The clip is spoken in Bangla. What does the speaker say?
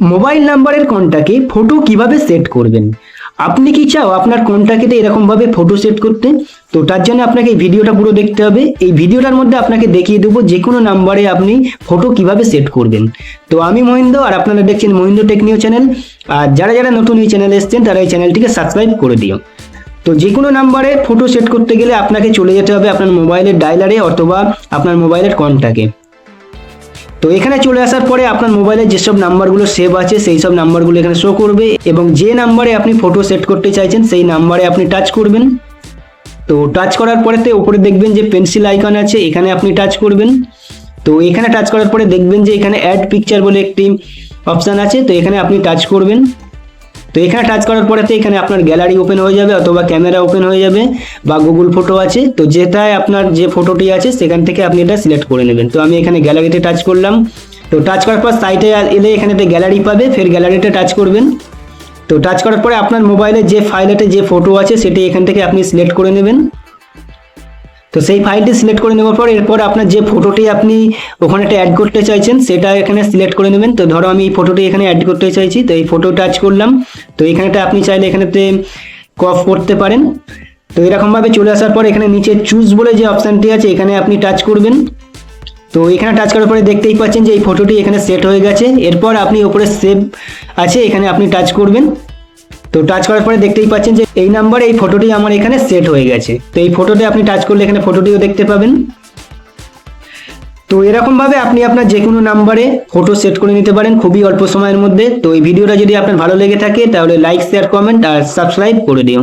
মোবাইল নাম্বারের কন্টাকে ফটো কীভাবে সেট করবেন? আপনি কি চাও আপনার কন্টাক্টে এরকমভাবে ফটো সেট করতে? তো তার জন্য আপনাকে এই ভিডিওটা পুরো দেখতে হবে। এই ভিডিওটার মধ্যে আপনাকে দেখিয়ে দেবো যে কোনো নাম্বারে আপনি ফটো কীভাবে সেট করবেন। তো আমি মহিন্দ্র আর আপনারা দেখছেন মহিন্দ্র টেকনিও চ্যানেল আর যারা যারা নতুন এই চ্যানেলে এসছেন, তারা এই চ্যানেলটিকে সাবস্ক্রাইব করে দিও। তো যে কোনো নাম্বারে ফটো সেট করতে গেলে আপনাকে চলে যেতে হবে আপনার মোবাইলের ডায়লারে অথবা আপনার মোবাইলের কন্টাকে। তো এখানে চলে আসার পরে আপনার মোবাইলে যেসব নাম্বারগুলো সেভ আছে, সেই সব নাম্বারগুলো এখানে শো করবে এবং যে নাম্বারে আপনি ফটো সেট করতে চাইছেন, সেই নাম্বারে আপনি টাচ করবেন। তো টাচ করার পরেতে উপরে দেখবেন যে পেন্সিল আইকন আছে, এখানে আপনি টাচ করবেন। তো এখানে টাচ করার পরে দেখবেন যে এখানে অ্যাড পিকচার বলে একটি অপশান আছে, তো এখানে আপনি টাচ করবেন। তো এখানে টাচ করার পরেতে এখানে আপনার গ্যালারি ওপেন হয়ে যাবে অথবা ক্যামেরা ওপেন হয়ে যাবে বা গুগল ফটো আছে। তো যেটায় আপনার যে ফটোটি আছে, সেখান থেকে আপনি এটা সিলেক্ট করে নেবেন। তো আমি এখানে গ্যালারিতে টাচ করলাম। তো টাচ করার পর সাইটে এলে এখানে একটা গ্যালারি পাবে, ফের গ্যালারিতে টাচ করবেন। তো টাচ করার পরে আপনার মোবাইলে যে ফাইলেতে যে ফটো আছে, সেটি এখান থেকে আপনি সিলেক্ট করে নেবেন। তো সেই ফাইলটি সিলেক্ট করে নেওয়ার পর এরপর আপনার যে ফটোটি আপনি ওখানে একটা অ্যাড করতে চাইছেন, সেটা এখানে সিলেক্ট করে নেবেন। তো ধরো আমি এই ফটোটি এখানে অ্যাড করতে চাইছি, তো এই ফটো টাচ করলাম। তো এখানেটা আপনি চাইলে এখানেতে কফ করতে পারেন। তো এরকমভাবে চলে আসার পর এখানে নিচে চুজ বলে যে অপশানটি আছে, এখানে আপনি টাচ করবেন। তো এখানে টাচ করার পরে দেখতেই পাচ্ছেন যে এই ফটোটি এখানে সেট হয়ে গেছে। এরপর আপনি ওপরে সেভ আছে, এখানে আপনি টাচ করবেন। তো টাচ করার পরে দেখতেই পাচ্ছেন যে এই নাম্বারে এই ফটোটি আমার এখানে সেট হয়ে গেছে। তো এই ফটোতে আপনি টাচ করলে এখানে ফটোটিও দেখতে পাবেন। তো এরকমভাবে আপনি আপনার যে কোনো নাম্বারে ফটো সেট করে নিতে পারেন খুবই অল্প সময়ের মধ্যে। তো এই ভিডিওটা যদি আপনার ভালো লেগে থাকে, তাহলে লাইক শেয়ার কমেন্ট আর সাবস্ক্রাইব করে দিও।